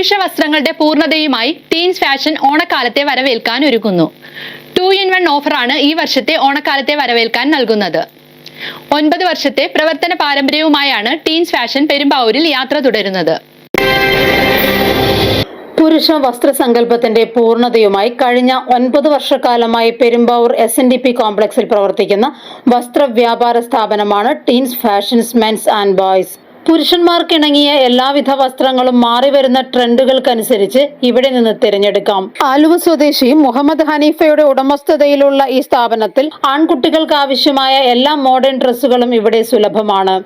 പുരുഷ വസ്ത്രങ്ങളുടെ പൂർണതയുമായി teens fashion ഓണക്കാലത്തെ വരവേൽക്കാൻ ഒരുക്കുന്നു. ടു ഇൻ വൺ ഓഫറാണ് ഈ വർഷത്തെ ഓണക്കാലത്തെ വരവേൽക്കാൻ നൽകുന്നത്. ഒൻപത് വർഷത്തെ പ്രവർത്തന പാരമ്പര്യവുമായാണ് ടീൻസ് ഫാഷൻ പെരുമ്പാവൂരിൽ യാത്ര തുടരുന്നത്. പുരുഷ വസ്ത്രസങ്കല്പത്തിന്റെ പൂർണതയുമായി കഴിഞ്ഞ ഒൻപത് വർഷക്കാലമായി Perumbavoor S N D P കോംപ്ലക്സിൽ പ്രവർത്തിക്കുന്ന വസ്ത്ര വ്യാപാര സ്ഥാപനമാണ് teens fashions men's and boys പുരുഷന്മാർക്കിണങ്ങിയ എല്ലാവിധ വസ്ത്രങ്ങളും മാറിവരുന്ന ട്രെൻഡുകൾക്കനുസരിച്ച് ഇവിടെ നിന്ന് തിരഞ്ഞെടുക്കാം. ആലുവ സ്വദേശി മുഹമ്മദ് ഹനീഫയുടെ ഉടമസ്ഥതയിലുള്ള ഈ സ്ഥാപനത്തിൽ ആൺകുട്ടികൾക്ക് ആവശ്യമായ എല്ലാ മോഡേൺ ഡ്രസ്സുകളും ഇവിടെ സുലഭമാണ്.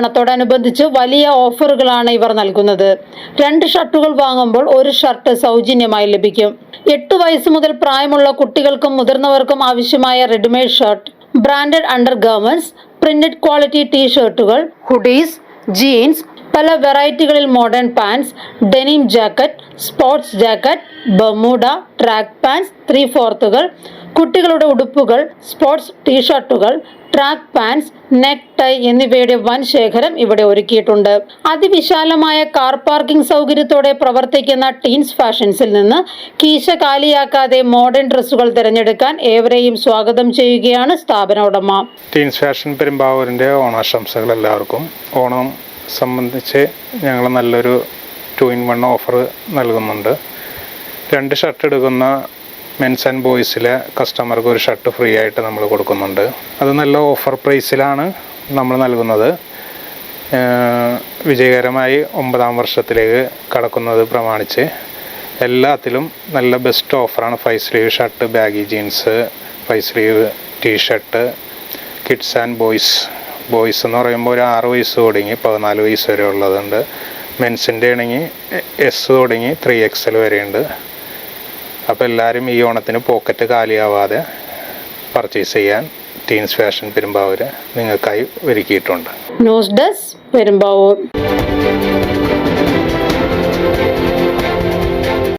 ഓണത്തോടനുബന്ധിച്ച് വലിയ ഓഫറുകളാണ് ഇവർ നൽകുന്നത്. രണ്ട് ഷർട്ടുകൾ വാങ്ങുമ്പോൾ ഒരു ഷർട്ട് സൗജന്യമായി ലഭിക്കും. എട്ട് വയസ്സ് മുതൽ പ്രായമുള്ള കുട്ടികൾക്കും മുതിർന്നവർക്കും ആവശ്യമായ readymade shirt branded under garments printed quality tee ഷർട്ടുകൾ hoodies jeans പല വെറൈറ്റികളിൽ modern pants denim jacket sports jacket bermuda track pants three ഫോർത്തുകൾ കുട്ടികളുടെ ഉടുപ്പുകൾ സ്പോർട്സ് ടീഷർട്ടുകൾ ട്രാക്ക് പാൻസ് നെക്ക് ടൈ എന്നിവയുടെ വൻ ശേഖരം ഇവിടെ ഒരുക്കിയിട്ടുണ്ട്. അതിവിശാലമായ കാർ പാർക്കിംഗ് സൗകര്യത്തോടെ പ്രവർത്തിക്കുന്ന ടീൻസ് ഫാഷൻസിൽ നിന്ന് കീശ കാലിയാക്കാതെ മോഡേൺ ഡ്രസ്സുകൾ തിരഞ്ഞെടുക്കാൻ ഏവരെയും സ്വാഗതം ചെയ്യുകയാണ് സ്ഥാപന ഉടമ. ടീൻസ് ഫാഷൻ പെരുമ്പാവൂരിന്റെ ഓണാശംസകൾ എല്ലാവർക്കും. ഓണം സംബന്ധിച്ച് ഞങ്ങൾ നല്ലൊരു ടു ഇൻ വൺ ഓഫർ നൽകുന്നുണ്ട്. രണ്ട് ഷർട്ട് എടുക്കുന്ന മെൻസ് ആൻഡ് ബോയ്സിലെ കസ്റ്റമർക്ക് ഒരു ഷർട്ട് ഫ്രീ ആയിട്ട് നമ്മൾ കൊടുക്കുന്നുണ്ട്. അത് നല്ല ഓഫർ പ്രൈസിലാണ് നമ്മൾ നൽകുന്നത്. വിജയകരമായി ഒമ്പതാം വർഷത്തിലേക്ക് കടക്കുന്നത് പ്രമാണിച്ച് എല്ലാത്തിലും നല്ല ബെസ്റ്റ് ഓഫറാണ് five sleeve shirt baggy jeans five sleeve T shirt kids and boys boys എന്ന് പറയുമ്പോൾ ഒരു ആറ് വയസ്സ് തുടങ്ങി പതിനാല് വയസ്സ് വരെ ഉള്ളതുണ്ട്. മെൻസിന്റെ ആണെങ്കിൽ എസ് തുടങ്ങി ത്രീ എക്സൽ വരെയുണ്ട്. അപ്പോൾ എല്ലാവരും ഈ ഓണത്തിന് പോക്കറ്റ് കാലിയാവാതെ പർച്ചേസ് ചെയ്യാൻ ടീൻസ് ഫാഷൻ പെരുമ്പാവൂർ നിങ്ങൾക്കായി ഒരുക്കിയിട്ടുണ്ട്. News desk Perumbavoor.